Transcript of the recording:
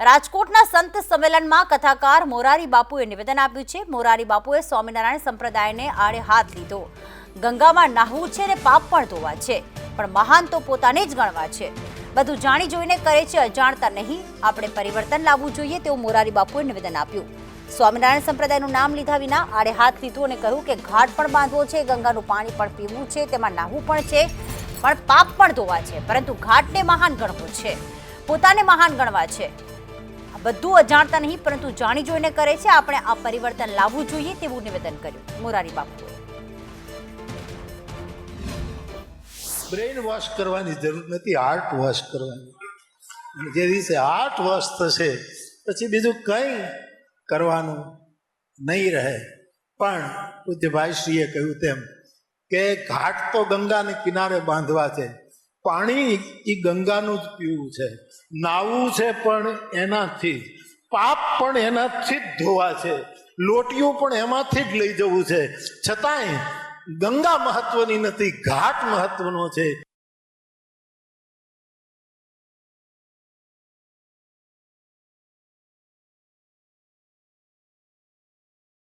રાજકોટના સંત સંમેલનમાં કથાકાર મોરારી બાપુએ નિવેદન આપ્યું છે. મોરારી બાપુએ સ્વામિનારાયણ સંપ્રદાયને આડે હાથ લીધો. ગંગામાં નાહવું છે ને પાપ પણ ધોવા છે, પણ મહાન તો પોતાને જ ગણવા છે. બધું જાણી જોઈને કરે છે, અજાણતા નહીં. આપણે પરિવર્તન લાવવું જોઈએ તેવું મોરારી બાપુએ નિવેદન આપ્યું. સ્વામિનારાયણ સંપ્રદાયનું નામ લીધા વિના આડે હાથ લીધું અને કહ્યું કે ઘાટ પણ બાંધવો છે, ગંગાનું પાણી પણ પીવું છે, તેમાં નાહવું પણ છે, પણ પાપ પણ ધોવા છે. પરંતુ ઘાટને મહાન ગણવું છે. પોતાને મહાન ગણવા છે. બધું અજાણતા નહીં, પરંતુ જાણી જોઈને કરે છે. આપણે આ પરિવર્તન લાવવું જોઈએ તેવું નિવેદન કર્યું. મોરારી બાપુએ બ્રેઇન વોશ કરવાની જરૂર નથી હાર્ટ વોશ કરવાની. જે દિવસે હાર્ટ વોશ થશે, પછી બીજું કંઈ કરવાનું નહીં રહે. પણ પૂજ્યભાઈશ્રીએ કહ્યું તેમ કે ઘાટ તો ગંગાને કિનારે બાંધવા છે. પાણી એ ગંગાનું જ પીવું છે. નાવું છે પણ એનાથી. જ પાપ પણ એનાથી જ ધોવા છે. લોટીયું પણ એમાંથી જ લઈ જવું છે. છતાંય ગંગા મહત્વની નથી, ઘાટ મહત્વનો છે.